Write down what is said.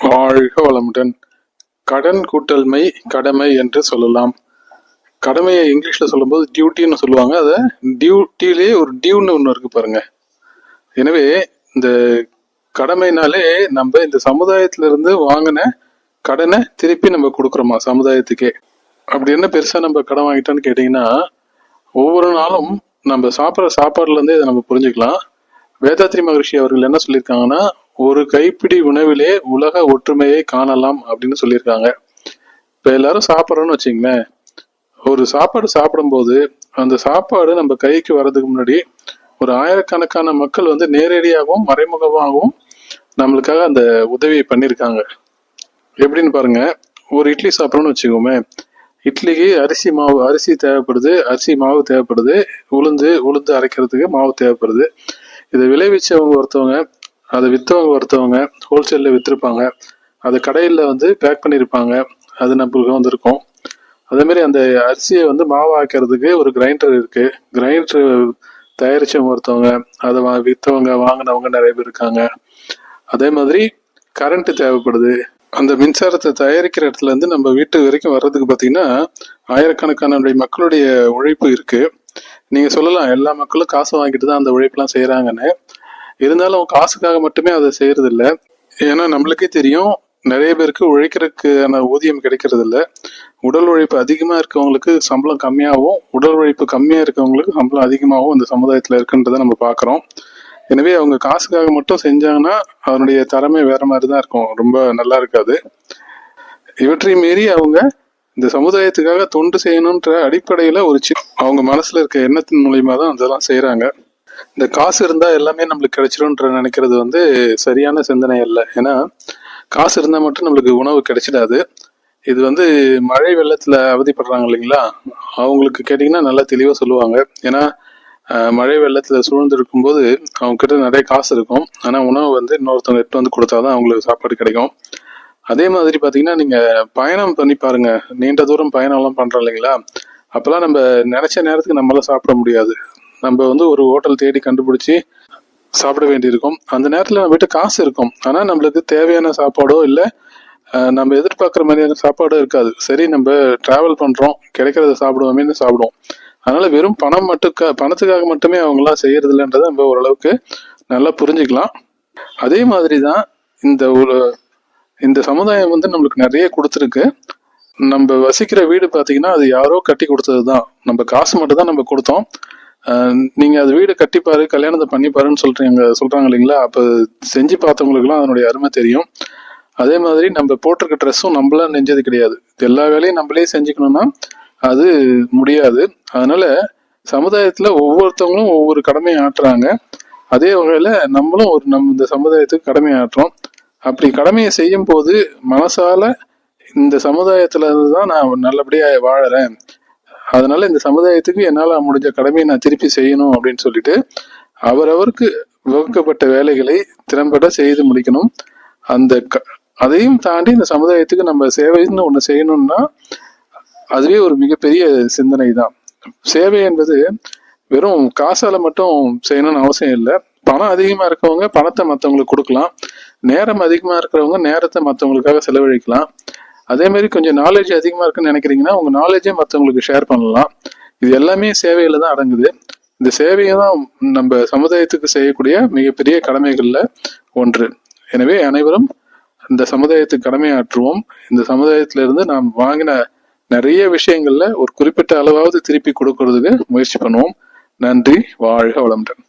வாழ்க வளமுடன். கடன் கூட்டல்மை கடமை என்று சொல்லலாம். கடமையை இங்கிலீஷில் சொல்லும்போது டியூட்டின்னு சொல்லுவாங்க. அதை டியூட்டிலே ஒரு டியூன்னு ஒன்று இருக்கு பாருங்க. எனவே இந்த கடமைனாலே நம்ம இந்த சமுதாயத்திலிருந்து வாங்கின கடனை திருப்பி நம்ம கொடுக்குறோமா சமுதாயத்துக்கே? அப்படி என்ன பெருசாக நம்ம கடன் வாங்கிட்டோன்னு கேட்டிங்கன்னா ஒவ்வொரு நாளும் நம்ம சாப்பிட்ற சாப்பாடுலேருந்தே இதை நம்ம புரிஞ்சுக்கலாம். வேதாத்ரி மகரிஷி அவர்கள் என்ன சொல்லியிருக்காங்கன்னா ஒரு கைப்பிடி உணவிலே உலக ஒற்றுமையை காணலாம் அப்படின்னு சொல்லியிருக்காங்க. இப்போ எல்லாரும் சாப்பிட்றோன்னு வச்சிங்களேன் ஒரு சாப்பாடு சாப்பிடும்போது அந்த சாப்பாடு நம்ம கைக்கு வர்றதுக்கு முன்னாடி ஒரு ஆயிரக்கணக்கான மக்கள் வந்து நேரடியாகவும் மறைமுகமாகவும் நம்மளுக்காக அந்த உதவியை பண்ணியிருக்காங்க. எப்படின்னு பாருங்க. ஒரு இட்லி சாப்பிட்றோன்னு வச்சுக்கோமே. இட்லிக்கு அரிசி மாவு அரிசி தேவைப்படுது அரிசி மாவு தேவைப்படுது. உளுந்து உளுந்து அரைக்கிறதுக்கு மாவு தேவைப்படுது. இதை விளைவிச்சவங்க ஒருத்தவங்க அதை விற்றவங்க ஒருத்தவங்க ஹோல்சேலில் விற்றுருப்பாங்க அதை கடையில் வந்து பேக் பண்ணியிருப்பாங்க அது நம்மளுக்கு வந்திருக்கும். அதேமாரி அந்த அரிசியை வந்து மாவாக்கிறதுக்கு ஒரு கிரைண்டர் இருக்குது கிரைண்டர் தயாரித்தவங்க ஒருத்தவங்க அதை வா விற்றவங்க வாங்கினவங்க நிறைய பேர் இருக்காங்க. அதே மாதிரி கரண்ட்டு தேவைப்படுது. அந்த மின்சாரத்தை தயாரிக்கிற இடத்துல இருந்து நம்ம வீட்டு வரைக்கும் வர்றதுக்கு பார்த்தீங்கன்னா ஆயிரக்கணக்கான மக்களுடைய உழைப்பு இருக்குது நீங்கள் சொல்லலாம் எல்லா மக்களும் காசு வாங்கிட்டு தான் அந்த உழைப்பெல்லாம் செய்கிறாங்கன்னு இருந்தாலும் காசுக்காக மட்டுமே அதை செய்யறது இல்லை ஏன்னா நம்மளுக்கே தெரியும் நிறைய பேருக்கு உழைக்கிறதுக்கான ஊதியம் கிடைக்கிறது இல்லை உடல் உழைப்பு அதிகமாக இருக்கவங்களுக்கு சம்பளம் கம்மியாகவும் உடல் உழைப்பு கம்மியாக இருக்கவங்களுக்கு சம்பளம் அதிகமாகவும் இந்த சமுதாயத்தில் இருக்குன்றதை நம்ம பார்க்குறோம். எனவே அவங்க காசுக்காக மட்டும் செஞ்சாங்கன்னா அதனுடைய திறமை வேற மாதிரி தான் இருக்கும். ரொம்ப நல்லா இருக்காது. இவற்றை மீறி அவங்க இந்த சமுதாயத்துக்காக தொண்டு செய்யணுன்ற அடிப்படையில் ஒரு சி அவங்க மனசில் இருக்க எண்ணத்தின் மூலியமாக தான் அதெல்லாம் செய்கிறாங்க இந்த காசு இருந்தா எல்லாமே நம்மளுக்கு கிடைச்சிரும்ன்ற நினைக்கிறது வந்து சரியான சிந்தனை இல்லை ஏன்னா காசு இருந்தா மட்டும் நம்மளுக்கு உணவு கிடைச்சிடாது. இது வந்து மழை வெள்ளத்துல அவதிப்படுறாங்க இல்லைங்களா? அவங்களுக்கு கேட்டிங்கன்னா நல்லா தெளிவா சொல்லுவாங்க. ஏன்னா மழை வெள்ளத்துல சூழ்ந்து இருக்கும்போது அவங்க கிட்ட நிறைய காசு இருக்கும். ஆனா உணவு வந்து இன்னொருத்தவங்க எட்டு வந்து கொடுத்தாதான் அவங்களுக்கு சாப்பாடு கிடைக்கும். அதே மாதிரி பாத்தீங்கன்னா நீங்க பயணம் பண்ணி பாருங்க. நீண்ட தூரம் பயணம் எல்லாம் பண்றோம் இல்லைங்களா? அப்பெல்லாம் நம்ம நினைச்ச நேரத்துக்கு நம்மளால சாப்பிட முடியாது. நம்ம வந்து ஒரு ஹோட்டல் தேடி கண்டுபிடிச்சி சாப்பிட வேண்டியிருக்கும். அந்த நேரத்தில் நம்மகிட்ட காசு இருக்கும். ஆனால் நம்மளுக்கு தேவையான சாப்பாடோ இல்லை நம்ம எதிர்பார்க்குற மாதிரியான சாப்பாடோ இருக்காது. சரி நம்ம டிராவல் பண்ணுறோம் கிடைக்கிறத சாப்பிடுவோமேனு சாப்பிடுவோம். அதனால வெறும் பணம் மட்டும் பணத்துக்காக மட்டுமே அவங்களாம் செய்கிறது இல்லைன்றதை நம்ம ஓரளவுக்கு நல்லா புரிஞ்சுக்கலாம். அதே மாதிரி தான் இந்த ஒரு இந்த சமுதாயம் வந்து நம்மளுக்கு நிறைய கொடுத்துருக்கு. நம்ம வசிக்கிற வீடு பார்த்தீங்கன்னா அது யாரோ கட்டி கொடுத்தது தான் நம்ம காசு மட்டும் தான் நம்ம கொடுத்தோம். நீங்க அது வீடு கட்டிப்பாரு கல்யாணத்தை பண்ணிப்பாருன்னு சொல்றீங்க சொல்றாங்க இல்லைங்களா? அப்ப செஞ்சு பார்த்தவங்களுக்குலாம் அதனுடைய அருமை தெரியும். அதே மாதிரி நம்ம போட்டிருக்க ட்ரெஸ்ஸும் நம்மளா நெஞ்சது கிடையாது. எல்லா வேலையும் நம்மளே செஞ்சுக்கணும்னா அது முடியாது. அதனால சமுதாயத்துல ஒவ்வொருத்தவங்களும் ஒவ்வொரு கடமையை ஆற்றுறாங்க. அதே வகையில நம்மளும் ஒரு நம்ம இந்த சமுதாயத்துக்கு கடமை ஆற்றுறோம். அப்படி கடமையை செய்யும் போது மனசால இந்த சமுதாயத்துல இருந்து தான் நான் நல்லபடியா வாழறேன். அதனால இந்த சமுதாயத்துக்கு என்னால் முடிஞ்ச கடமையை நான் திருப்பி செய்யணும் அப்படின்னு சொல்லிட்டு அவரவருக்கு வகுக்கப்பட்ட வேலைகளை திறம்பட செய்து முடிக்கணும். அந்த க- அதையும் தாண்டி இந்த சமுதாயத்துக்கு நம்ம சேவைன்னு ஒன்று செய்யணும்னா அதுவே ஒரு மிகப்பெரிய சிந்தனை தான் சேவை என்பது வெறும் காசால மட்டும் செய்யணும்னு அவசியம் இல்லை. பணம் அதிகமாக இருக்கவங்க பணத்தை மற்றவங்களுக்கு கொடுக்கலாம். நேரம் அதிகமாக இருக்கிறவங்க நேரத்தை மற்றவங்களுக்காக செலவழிக்கலாம். அதே மாதிரி கொஞ்சம் நாலேஜ் அதிகமாக இருக்குன்னு நினைக்கிறீங்கன்னா உங்கள் நாலேஜே மற்றவங்களுக்கு ஷேர் பண்ணலாம். இது எல்லாமே சேவையில் தான் அடங்குது. இந்த சேவையை தான் நம்ம சமுதாயத்துக்கு செய்யக்கூடிய மிகப்பெரிய கடமைகளில் ஒன்று. எனவே அனைவரும் இந்த சமுதாயத்துக்கு கடமையாற்றுவோம். இந்த சமுதாயத்திலிருந்து நாம் வாங்கின நிறைய விஷயங்கள்ல ஒரு குறிப்பிட்ட அளவாவது திருப்பி கொடுக்கறதுக்கு முயற்சி பண்ணுவோம். நன்றி வாழ்க வளமுடன்.